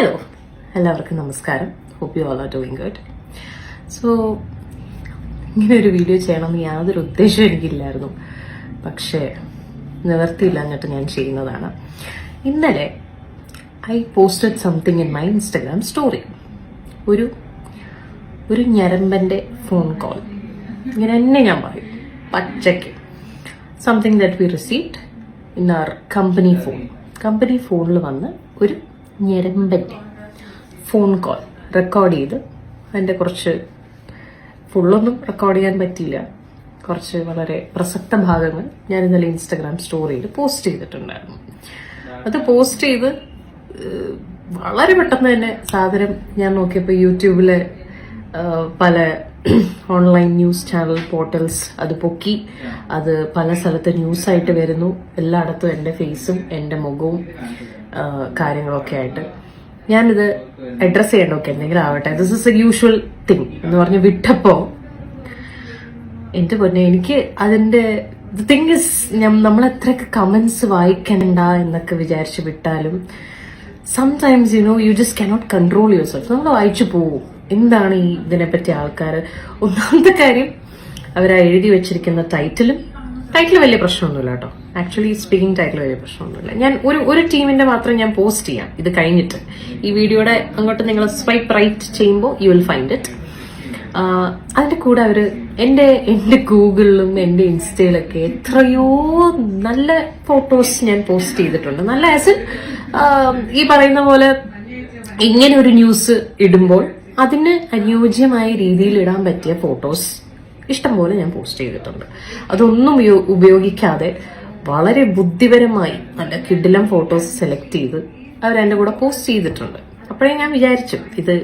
Hello എല്ലാവർക്കും നമസ്കാരം. Hope you all are doing good so ഇങ്ങനെ ഒരു വീഡിയോ ചെയ്യണമെന്ന് യാതൊരു ഉദ്ദേശവും എനിക്കില്ലായിരുന്നു. പക്ഷേ നിവർത്തിയില്ല എന്നിട്ട് ഞാൻ ചെയ്യുന്നതാണ്. ഇന്നലെ I posted something in my Instagram story ഒരു ഒരു ഞരമ്പന്റെ ഫോൺ കോൾ ഇങ്ങനെ തന്നെ ഞാൻ പറയും. പച്ചയ്ക്ക്. Something that we received in our company phone company ഫോണിൽ വന്ന് ഒരു ഞരമ്പന്റെ ഫോൺ കോൾ റെക്കോർഡ് ചെയ്ത് അതിന്റെ കുറച്ച് ഫുള്ളൊന്നും റെക്കോർഡ് ചെയ്യാൻ പറ്റിയില്ല. കുറച്ച് വളരെ പ്രസക്ത ഭാഗങ്ങൾ ഞാൻ ഇന്നലെ ഇൻസ്റ്റഗ്രാം സ്റ്റോറിയിൽ പോസ്റ്റ് ചെയ്തിട്ടുണ്ടായിരുന്നു. അത് പോസ്റ്റ് ചെയ്ത് വളരെ പെട്ടെന്ന് തന്നെ സാധനം ഞാൻ നോക്കിയപ്പോൾ യൂട്യൂബിലെ പല ഓൺലൈൻ ന്യൂസ് ചാനൽ പോർട്ടൽസ് അത് പൊക്കി. അത് പല സ്ഥലത്ത് ന്യൂസായിട്ട് വരുന്നു. എല്ലായിടത്തും എന്റെ ഫേസും എന്റെ മുഖവും. കാര്യങ്ങളൊക്കെ ആയിട്ട്. ഞാനിത് അഡ്രസ് ചെയ്യേണ്ടതൊക്കെ എന്തെങ്കിലും ആവട്ടെ. This is a usual thing എന്ന് പറഞ്ഞ് വിട്ടപ്പോ എന്റെ പൊന്നെ എനിക്ക് അതിന്റെ തിങ് ഇസ് നമ്മൾ എത്രയൊക്കെ കമന്റ്സ് വായിക്കണ്ട എന്നൊക്കെ വിചാരിച്ച് വിട്ടാലും sometimes you know you just cannot control yourself നമ്മൾ വായിച്ചു പോവും. എന്താണ് ഈ ഇതിനെപ്പറ്റി ആൾക്കാർ ഒന്നാമത്തെ കാര്യം അവർ എഴുതി വെച്ചിരിക്കുന്ന ടൈറ്റിലും ടൈറ്റിൽ വലിയ പ്രശ്നമൊന്നുമില്ല കേട്ടോ. ആക്ച്വലി സ്പീക്കിംഗ് ടൈറ്റിൽ വലിയ പ്രശ്നമൊന്നുമില്ല. ഞാൻ ഒരു ഒരു ടീമിന്റെ മാത്രം ഞാൻ പോസ്റ്റ് ചെയ്യാം. ഇത് കഴിഞ്ഞിട്ട്. ഈ വീഡിയോയുടെ അങ്ങോട്ട് നിങ്ങൾ സ്വൈപ്പ് റൈറ്റ് ചെയ്യുമ്പോൾ യു വിൽ ഫൈൻഡ് ഇറ്റ് അതിന്റെ കൂടെ അവർ എന്റെ എന്റെ ഗൂഗിളിലും എന്റെ ഇൻസ്റ്റയിലൊക്കെ എത്രയോ നല്ല ഫോട്ടോസ് ഞാൻ പോസ്റ്റ് ചെയ്തിട്ടുണ്ട്. നല്ല ആസ് ഈ പറയുന്ന പോലെ ഇങ്ങനെ ഒരു ന്യൂസ് ഇടുമ്പോൾ അതിന് അനുയോജ്യമായ രീതിയിൽ ഇടാൻ പറ്റിയ ഫോട്ടോസ് ഇഷ്ടംപോലെ ഞാൻ പോസ്റ്റ് ചെയ്തിട്ടുണ്ട്. അതൊന്നും ഉപയോഗിക്കാതെ വളരെ ബുദ്ധിപരമായി നല്ല കിഡിലം ഫോട്ടോസ് സെലക്ട് ചെയ്ത് അവരെന്റെ കൂടെ പോസ്റ്റ് ചെയ്തിട്ടുണ്ട്. അപ്പോഴേ ഞാൻ വിചാരിച്ചു ഇത്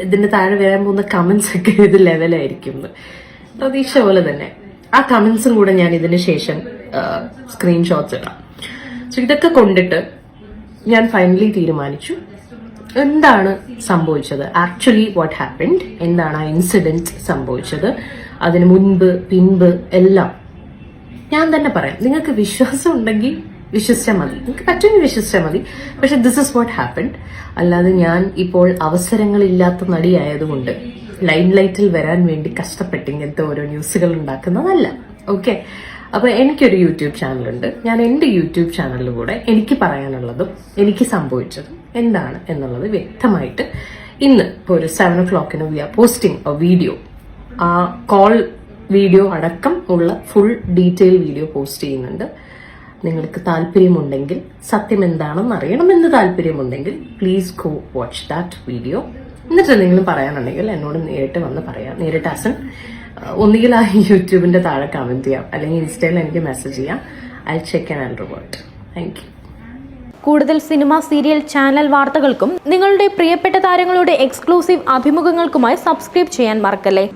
ഇതിന്റെ താഴെ വരാൻ പോകുന്ന കമൻസ് ഒക്കെ ഇത് ലെവലായിരിക്കും എന്ന്. പ്രതീക്ഷ പോലെ തന്നെ ആ കമൻസും കൂടെ ഞാൻ ഇതിന് ശേഷം സ്ക്രീൻഷോട്ട്സ് ഇടാം. സോ ഇതൊക്കെ കൊണ്ടിട്ട് ഞാൻ ഫൈനലി തീരുമാനിച്ചു. എന്താണ് സംഭവിച്ചത്? ആക്ച്വലി വാട്ട് ഹാപ്പൻഡ് എന്താണ് ആ ഇൻസിഡന്റ് സംഭവിച്ചത്? അതിന് മുൻപ് പിൻപ് എല്ലാം ഞാൻ തന്നെ പറയാം. നിങ്ങൾക്ക് വിശ്വാസം ഉണ്ടെങ്കിൽ വിശ്വസിച്ചാൽ മതി. നിങ്ങൾക്ക് പറ്റുമെങ്കിൽ വിശ്വസിച്ചാൽ മതി. പക്ഷെ ദിസ് ഇസ് വാട്ട് ഹാപ്പൻഡ് അല്ലാതെ ഞാൻ ഇപ്പോൾ അവസരങ്ങളില്ലാത്ത നടിയായതുകൊണ്ട് ലൈം ലൈറ്റിൽ വരാൻ വേണ്ടി കഷ്ടപ്പെട്ട് ഇങ്ങനത്തെ ഓരോ ന്യൂസുകൾ ഉണ്ടാക്കുന്നതല്ല. ഓക്കെ അപ്പൊ എനിക്കൊരു യൂട്യൂബ് ചാനലുണ്ട് ഞാൻ എന്റെ യൂട്യൂബ് ചാനലിലൂടെ എനിക്ക് പറയാനുള്ളതും എനിക്ക് സംഭവിച്ചതും എന്താണ് എന്നുള്ളത് വ്യക്തമായിട്ട് ഇന്ന് ഇപ്പോൾ ഒരു സെവൻ ഒ ക്ലോക്കിന് വി ആർ പോസ്റ്റിംഗ് വീഡിയോ ആ കോൾ വീഡിയോ അടക്കം ഉള്ള ഫുൾ ഡീറ്റെയിൽ വീഡിയോ പോസ്റ്റ് ചെയ്യുന്നുണ്ട്. നിങ്ങൾക്ക് താല്പര്യമുണ്ടെങ്കിൽ സത്യം എന്താണെന്ന് അറിയണമെന്ന് താല്പര്യമുണ്ടെങ്കിൽ please go watch that video എന്നിട്ട് എന്തെങ്കിലും പറയാനുണ്ടെങ്കിൽ എന്നോട് നേരിട്ട് വന്ന് പറയാം. നേരിട്ട് അസൻ ഒന്നുകിൽ ആ യൂട്യൂബിന്റെ താഴെ കമന്റ് ചെയ്യാം. അല്ലെങ്കിൽ ഇൻസ്റ്റയിൽ എനിക്ക് മെസ്സേജ് ചെയ്യാം. I check and report thank you കൂടുതൽ സിനിമ സീരിയൽ ചാനൽ വാർത്തകൾക്കും നിങ്ങളുടെ പ്രിയപ്പെട്ട താരങ്ങളുടെ എക്സ്ക്ലൂസീവ് അഭിമുഖങ്ങൾക്കുമായി സബ്സ്ക്രൈബ് ചെയ്യാൻ മറക്കല്ലേ?